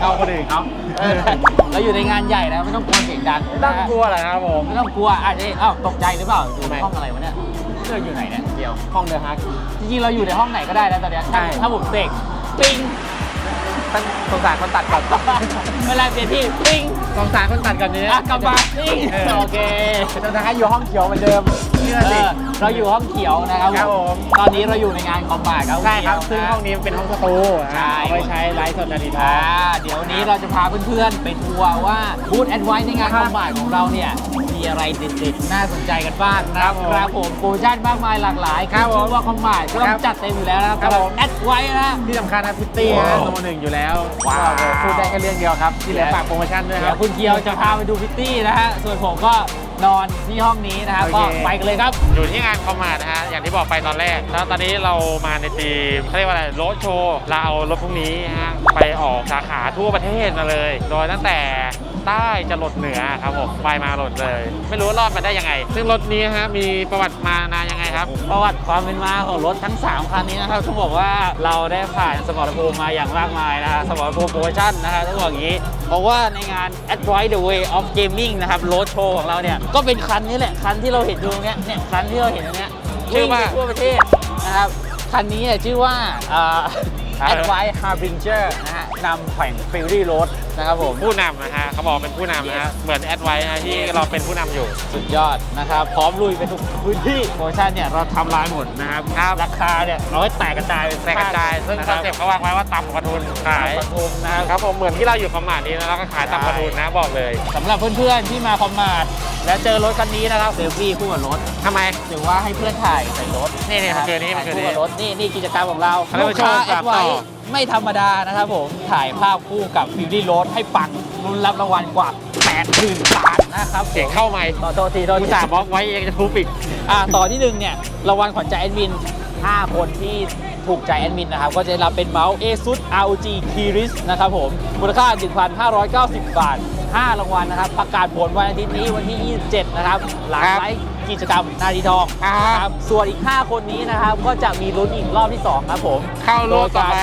เข้าคนอื่นเขาเออเราอยู่ในงานใหญ่นะไม่ต้องกลัวเสียงดังไม่ต้องกลัวเหรอครับผม ไม่ต้องกลัวอาจจะอ้าวตกใจหรือเปล่าอยู่ทำไมในห้องอะไรวะเนี่ยเราอยู่ไหนเนี่ยเดียวห้องเดอะฮักจริงๆเราอยู่ในห้องไหนก็ได้นะตอนเนี้ยใช่ ถ้าผมเสกปิ้งตั้งสงสารคนตัดก่อนเวลาเปลี่ยนที่ปิ้งสงสารคนตัดก่อนนี้อะกลับมาปิ้งเออโอเคเดอะฮักอยู่ห้องเขียวเหมือนเดิมเชื่อเอสิอเราอยู่ห้องเขียวนะครับครับผม ตอนนี้เราอยู่ในงานคอมบาทครับใช่ครับเขีซึ่งยวนะห้องนี้เป็นห้องสตูใช่ เอาไว้ใช้ไลฟ์สดนาทีทออ่างเดี๋ยววันนี้เราจะพาเพื่อนๆ ไปทัวร์ว่าบูธแอดไวในงานคครับอมบาทของเราเนี่ย มีอะไรเด็ดๆ น่าสนใจกันบ้างนะครับผมครับผมโปรโมชั่นมากมายหลากหลายครับผมชื่อว่าคอมบาทก็ต้อครังบจัดเต็มอยู่แล้วนะครับครับสำหรับผม แอดไวนะ ที่สำคัญนะพิตตี้นะว้าวโนหนึ่งอยู่แล้วว้าวก็พูดได้แค่เรื่องเดียวครับ ที่เหลือฝากโปรโมชั่นด้วยคเดี๋รัยบ วคุณเคียวจะพาไปดูพิตตี้นะฮะ ส่วนผมก็ นอนที่ห้องนี้นะครับโอก็เค ไปกันเลยครับ อยู่ที่งานคอมมานะฮะ อย่างที่บอกไปตอนแรก แล้วตอนนี้เรามาในทีมเขาเรียกว่าอะไรรถโชว์ เราเอารถพวกนี้ฮะ ไปออกสาขาทั่วประเทศมาเลย โดยตั้งแต่ ใต้จะหลดเหนือครับผมไปมาหลดเลย ไม่รู้ว่ารอดมาได้ยังไง ซึ่งรถนี้ฮะมีประวัติมานานยังไงครับ ประวัติความเป็นมาของรถทั้ง 3 คันนี้นะครับต้องบอกว่าเราได้ผ่านสมรภูมิมาอย่างมากมายนะฮะสมรภูมิโปรโมชั่นนะฮะต้องบอกอย่างนี้ เพราะว่าในงาน Adroit the Way of Gaming นะครับรถโชว์ของเราเนี่ยก็เป็นคันนี้แหละคันที่เราเห็นอยู่ตรงเนี้ยเนี่ยคันที่เราเห็นตรงเนี้ยชื่อว่าวิ่งไปทั่วประเทศนะครับคันนี้เนี่ยชื่อว่าอ่าครับ Adroit Harbinger นะฮะนำแข่ง Fury Road นะครับผม ผู้นำนะฮะเขาบอกเป็นผู้นำนะฮะเหมือนแอดไว้นะที่เราเป็นผู้นำอยู่ สุดยอดนะครับ พร้อมลุยไปทุกพื้นที่โปรโมชั่นเนี่ยเราทำลายหมดนะครับครับราคาเนี่ยเราให้แตกกระจายแตกกระจาย ซึ่งนะคคอรันบเซ็ปต์เขาวางไว้ว่าต่ำกว่าทุนขายปทุมนะครับครับผมเหมือนที่เราอยู่คอมมานี้นะแล้วก็ขายต่ำกว่าทุนนะบอกเลยสำหรับเพื่อนๆที่มาคอมมาดและเจอรถคันนี้นะครับเซลฟี่คู่กับรถทำไมหรือว่าให้เพื่อนถ่ายใส่รถนี่นี่มันคือนี่มันคือนี่ถ่ายคู่กับรถนี่นี่กิจกรรมของเราเขาเรียกว่าโชว์แอดไว้ต่อไม่ธรรมดานะครับผม ถ่ายภาพคู่กับฟิวดี้รถให้ปังรุนรับรางวัลกว่า8หมื่นบาทนะครับเสียงเข้าไหมต่อโทษทีโทษอุทีตส่าห์บล็อกไว้ยังจะทุบอีกอ่าต่อที่หนึ่งเนี่ยรางวัลขวัญใจแอดมิน 5 คนที่ถูกใจแอดมินนะครับ ก็จะได้รับเป็นเมาส์ ASUS ROG Kiris นะครับผมมูลค่า 1,590 บาท 5 รางวัลนะครับ ประกาศผลวันอาทิตย์นี้วันที่ 27 นะครับ หลังครับไลฟ์ กิจกรรมนาทีทองอ่าครับ ส่วนอีก 5 คนนี้นะครับ ก็จะมีลุ้นอีกรอบที่ 2 ครับผมเข้าโลกต่อไป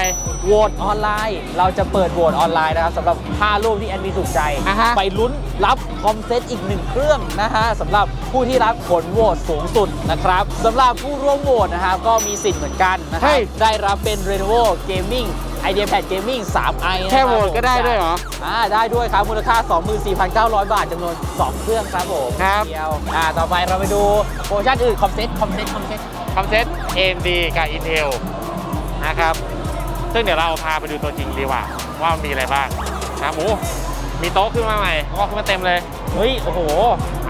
โหวตออนไลน์ เราจะเปิดโหวตออนไลน์นะครับสำหรับ 5 รูปที่แอดมินถูกใจ อ่าฮะ ไปลุ้นรับคอมเซ็ตอีกหนึ่งเครื่องนะฮะสำหรับผู้ที่รับผลโหวตสูงสุดนะครับสำหรับผู้ร่วมโหวตนะครับก็มีสิทธิ์เหมือนกันนะคเฮ้รับยได้รับเป็น Lenovo Gaming IdeaPad Gaming 3i แค่โหวตก็ได้ด้วยเหรออ่าได้ด้วยครับมูลค่า 24,900 บาทจำนวน 2 เครื่องครับผมครับเดียวอ่าต่อไปเราไปดูโปรโมชั่นอื่นคอมเซ็ตคอมเซ็ตคอมเซ็ตคอมเซ็ต AMD กับ Intel นะครับ ซึ่งเดี๋ยวเราพาไปดูตัวจริงดีกว่า ว่ามีอะไรบ้างครับโอ้มีโต๊ะขึ้นมาใหม่ก็ขึ้นมาเต็มเลย เฮ้ย โอ้โห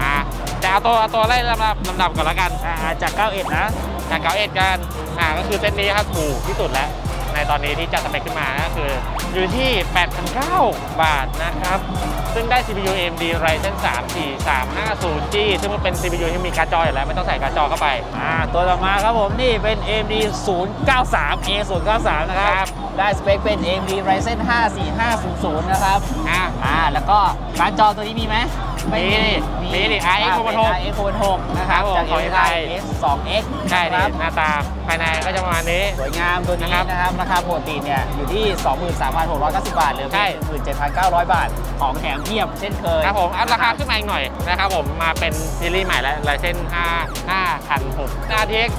อ่าจะเอาตัวเอาตัวไล่ลำดับลำดับก่อนละกัน อ่าจาก 91 นะ จากเก้าเอ็ดกัน อ่า ก็คือเซตนี้ครับถูกที่สุดแล้ว ในตอนนี้ที่จัดสเปคขึ้นมาก็คืออยู่ที่ 8,900 บาทนะครับ ซึ่งได้ CPU AMD Ryzen 3 4350G ซึ่งมันเป็น CPU ที่มีการ์ดจออยู่แล้ว ไม่ต้องใส่การ์ดจอเข้าไปอ่าตัวต่อมาครับผมนี่เป็น AMD 093 A 093นะคครัรับบได้สเปคเป็น AMD Ryzen 5 4500 นะครับ อ่า อ่า แล้วก็การดจอตัวนี้มีไหม มีมีดิ RX เป็น616 RX 616นะครับครับผมจากของ MSI MSI S 2X ใช่คนี่รับหน้าตาภายในก็จะประมาณนี้ สวยงามตัวนี้นะครับนะครับ ราคาปกติเนี่ยอยู่ที่ 23,690 บาทเหลือใช่ เพียง17,900 บาท ของแถมเทียบเช่นเคยครับผมอัพราคาขึ้นมาอีกหน่อยนะครับผมมาเป็นซีรีส์ใหม่แล้ว Ryzen 5 5006 RTX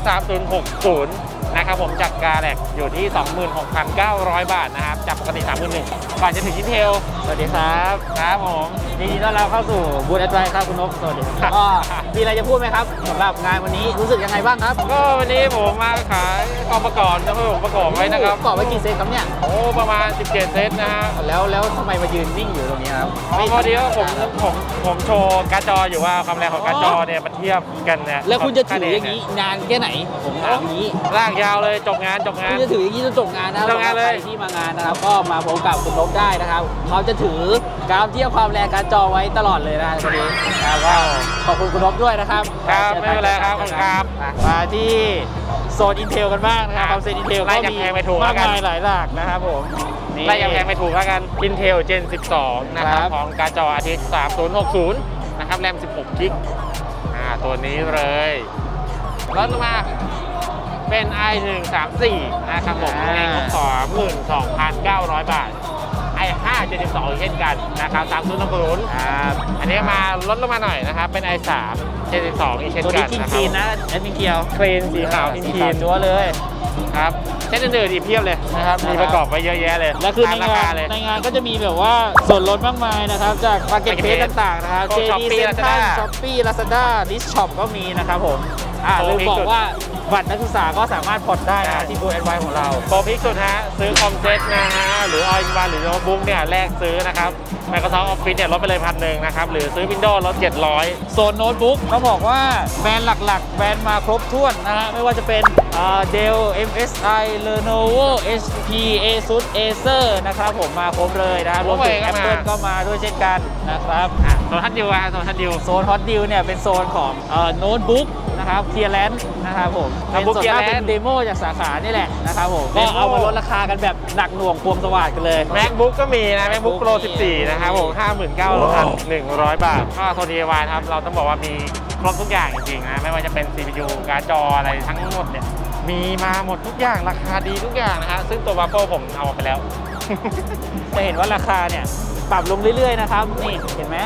3060 นะครับผมจากกาแลกอยู่ที่ 26,900 บาทนะครับ จากปกติ31,000ก่อนจะถึง Intel สวัสดีครับครับผมยินดีต้อนรับเข้าสู่บูธแอดไวครับคุณนกสวัสดีครับก็มีอะไรจะพูดไหมครับสำหรับงานวันนี้รู้สึกยังไงบ้างครับ ก็วันนี้ผมมาขายกองประกอบแล้วก็ผมประกอบไว้นะครับกรอบไว้กี่เซตครับเนี่ยโอ้ประมาณ 17 เซตนะฮะแล้วแล้วทำไมมายืนนิ่งอยู่ตรงนี้ครับอ๋อพอดีว่าผมผมผมโชว์การ์ดจออยู่ว่าความแรงของการ์ดจอเนี่ยมันเทียบกันเนี่ยแล้วคุณจะถืออย่างนี้นานแค่ไหนผมถามอย่างนี้ลากยาวเลยจบงานจบงาน คุณจะถืออย่างนี้จนจบงานนะครับจบงานเลยสำหรับใครที่มางานนะครับ ก็มาพบกับคุณนกได้นะครับเขาจะถือกราฟเทียบความแรงการจอไว้ตลอดเลยนะคนนี้นะครับก็ขอบคุณคุณนกด้วยนะครับครับไม่เป็นไรครับขอบคุณครับมาที่โซนอินเทลกันบ้างนะครับความเซนอินเทลไล่ก็จากมีแพงไปถูกมากแล้วกัน มายหลายหลากนะครับผมนี่ ไล่ยังแพงไม่ถูกแล้วกัน Intel Gen 12 นะครัครับ บ ของการ์ดจอ RTX 3060 นะครับ แรม 16 กิกอ่าตัวนี้เลยลดลงมา เป็น i134 นะครับผมในงบ22,900 บาท i5 72เช่นกันนะครับตามรุ่นของรุ่นครับอันนี้มาลดลงมาหน่อยนะครับ เป็น i3 72อีกเช่นตัวกันี้นคลีนนะๆนะแอดมินเกียวคลีนสีขาวคสีลีขาวนจั๊วเลยๆครับเส้นอื่นๆอีกเพียบเลยนะครับนะครับ มีประกอบไว้เยอะแยะเลยและคือในตามรางาคานเลย ในงานก็จะมีแบบว่าส่วนลดมากมายนะครับ จากมาร์เก็ตเพ Marketplace ต่างๆนะครับ พวก JD Shopee Central Lazada Shopee Lazada List Shop ก็มีนะครับผมอ่าโอ้ลืมมีบอกจุดว่า บัตรนักศึกษาก็สามารถผ่อนได้ใช่นะที่บูธแอนไวของเราโปรพิกสุดฮะซื้อคอมเซ็ตนะฮะหรือออยวันหรือโน้ตบุ๊กเนี่ยแลกซื้อนะครับ Microsoft Office เนี่ยลดไปเลยพันหนึ่งนะครับ หรือซื้อ Windows ลด 700 โซนโน้ตบุ๊กเขาบอกว่าแบรนด์หลักๆ แบรนด์มาครบถ้วนนะฮะไม่ว่าจะเป็นเดล MSI Lenovo HP ASUS Acer นะครับผมมาครบเลยนะครับรวมถึง Huawei ก็มา Apple ก็มาด้วยเช่นกันนะครับอะโซนทัดดิวอะโซนทัดดิวโซนฮอตดิวเนี่ยเป็นโซนของโน้ตบุ๊ก นะครับเทียร์แลนด์นะครับผมเป็น Notebook ส่วนมาก Clearance เป็นเดโมจากสาขานี่แหละนะครับผมก็ Demo เอามาลดราคากันแบบหนักหน่วงพวงสวัสดกันเลย MacBook ก็มีนะ MacBook Pro มี14 นะครับผม59,100 บาทก็โซน DIY นะครับ เราต้องบอกว่ามีครบทุกอย่างจริงๆนะ ไม่ว่าจะเป็น CPU การ์ดจออะไรทั้งหมดเนี่ย มีมาหมดทุกอย่างราคาดีทุกอย่างนะฮะซึ่งตัว w a f f ผมเอาไปแล้วจะเห็นว่าราคาเนี่ยปรับลงเรื่อยๆนะครับนี่เห็นไหม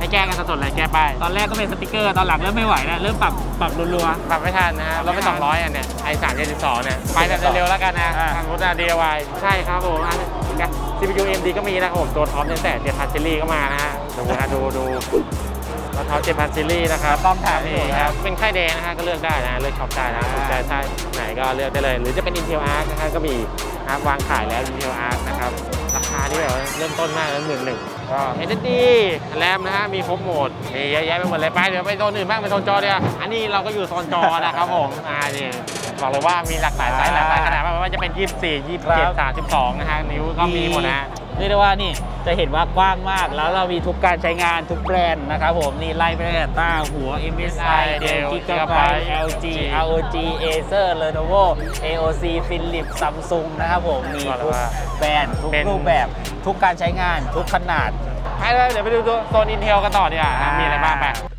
ให้แก้กันสดๆเลยแก้ป้ายตอนแรกก็เป็นสติกเกอร์ตอนหลังเริ่มไม่ไหวแล้วเริ่มปรับปรับรัวปรับไม่ทันนะฮะลดไป200 อันเนี่ย i 3 72เนี่ยไปแบบเร็วๆแล้วกันนะอ่าทางรถ DIY ใช่ครับผมอะ CPU AMD ก็มีนะครับผมตัวท็อปเนี่ยแต่7,000ซีรีส์ก็มานะฮะดูนะดูดูตัวท็อป7,000ซีรีส์นะครับต้องถามนี่นี่คครัรับบเป็นค่ายแดงนะฮะก็เลือกได้นะเลือกช็อปได้นะอ่าสนใจใช่ไหนก็เลือกได้เลย หรือจะเป็น Intel Arc นะฮะก็มีนะครับวางขายแล้ว Intel Arc นะครับราคาที่แบบว่าเริ่มต้นมากแล้วหมื่นหนึ่งก็ SSD แรมนะฮะมีครบโหมดมีเยอะแยะไปหมดเลยไปเดี๋ยวไปโซนอื่นบ้างไปโซนจอเดียวอันนี้เราก็อยู่โซนจอนะครับผมอ่านี่บอกเลยว่ามีหลากหลายไซส์หลากหลายขนาดไม่ว่าจะเป็น 24 27 32นะฮะนิ้วก็มีหมดนะฮะ เรียกได้ว่านี่จะเห็นว่ากว้างมาก แล้วเรามีทุกการใช้งานทุกแบรนด์นะครับผมนี่ไล่ไปตั้งแต่ต้าหัว MSI Dell Gigabyte LG ROG Acer Lenovo AOC Philips Samsung นะครับผมมีทุกแบรนด์ทุกเป็นรูปแบบทุกการใช้งานทุกขนาดไปเลยเดี๋ยวไปดูตัวโซน Intel กันต่อดีกว่านะมีอะไรบ้างไป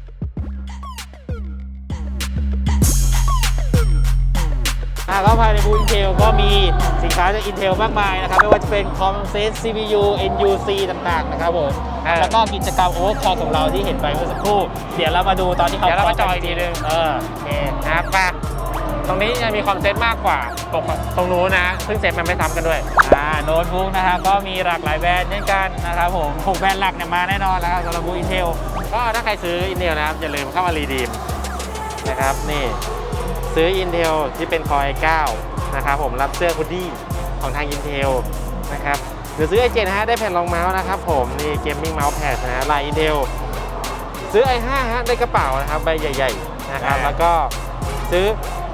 ก็ภายในบูธ Intel ก็มีสินค้าจาก Intel มากมายนะครับ ไม่ว่าจะเป็น COMSET CPU NUC ต่างๆ นะครับผมเออแล้วก็กิจกรรม Overclock ของเราที่เห็นไปเมื่อสักครู่ เดี๋ยวเรามาดูตอนที่เขาเดี๋ยวเรามาจอยคอีกทีนึงเออโอเคนะครับไปตรงนี้จะมีคอมเซ็ตมากกว่าตรงตรงนู้นนะซึ่งเซ็ตมันไม่ซ้ำกันด้วย อ่าโน้ตบุ๊กนะครับก็มีหลากหลายแบรนด์เช่นกันนะครับผมหกแบรนด์หลักเนี่ยมาแน่นอนแล้วครับสำหรับบูธ Intel ก็ถ้าใครซื้อ Intel นะครับ อย่าลืมเข้ามารีดีมนะครับ นี่ ซื้อ Intel ที่เป็น Core i9 นะครับผมรับเสื้อคูดี้ของทาง Intel นะครับหรือซื้อ i7 นะฮะได้แผ่นรองเมาส์นะครับผมนี่เกมมิ่งเมาส์แพดนะฮะลาย Intel ซื้อ i5 ฮะได้กระเป๋านะครับใบใหญ่ ๆ นะครับอ่าแล้วก็ซื้อ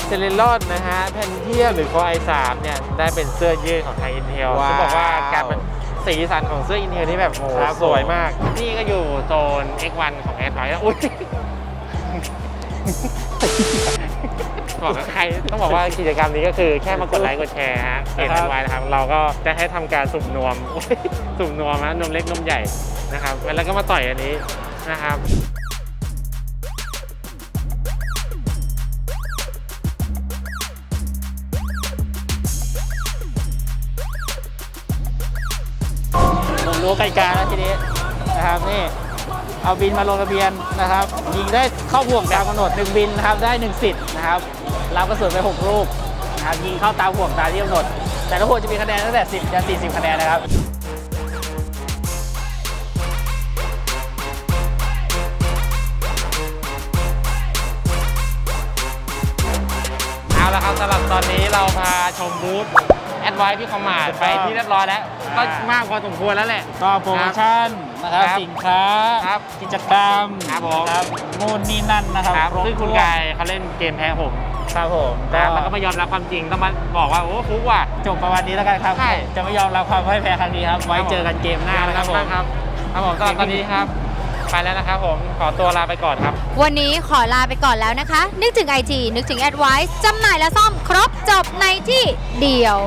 เซเลรอนนะฮะแผ่นเทียบหรือ Core i3 เนี่ยได้เป็นเสื้อยืดของทาง Intel ว้าวจะบอกว่าการเป็นสีสันของเสื้อ Intel นี่แบบโอ้โหครับผมสวยมาก นี่ก็อยู่โซน X1 ของ a d r o i d แล้วอุ้ย บอกกับใครต้องบอกว่ากิจกรรมนี้ก็คือแค่มากดไลค์กดแชร์ฮะเกมครับไว้นะครับ เราก็จะให้ทำการสุ่มนวมอุ๊ยสุ่มนวมนะนมเล็กนมใหญ่นะครับแล้วก็มาต่อยอันนี้นะครับผมรู้กติกาแล้วทีนี้นะครับนี่ เอาบินมาลงทะเบียนนะครับ ยิงได้เข้าห่วงตามกำหนดหนึ่งบินนะครับได้หนึ่งสิทธิ์นะครับรับกระสุนไปหกลูกนะครับยิงเข้าตามห่วงตามที่กำหนด แต่ละห่วงจะมีคะแนนตั้งแต่ 10ยัน40 คะแนนนะครับเอาละครับสำหรับตอนนี้เราพาชมบูธแอดไวที่คอมมาดไปที่เรียบร้อยแล้ว ก็อ่ามมากพอสมควรแล้วแหละ ก็โปรโมชั่น นะครับ ครับสินค้าครับกิจกรรมครับผม นะครับนู่นนี่นั่นนะครับครับรบซึ่งคุณถ้วนกายเขาเล่นเกมแพ้ผมครับผมนะครับแล้วก็ไม่ยอมรับความจริงต้องมาบอกว่าโอ้ฟุกว่ะ จบประมาณนี้แล้วกันครับ ใช่ จะไม่ยอมรับความพ่ายแพ้ครั้งนี้ครับ ไว้เจอกันเกมหน้านะครับผม ครับครับผมสำหรับตอนนี้ครับ ไปแล้วนะครับผมขอตัวลาไปก่อนครับ วันนี้ขอลาไปก่อนแล้วนะคะ นึกถึง IT นึกถึง Advice จำหน่ายและซ่อมครบจบในที่เดียว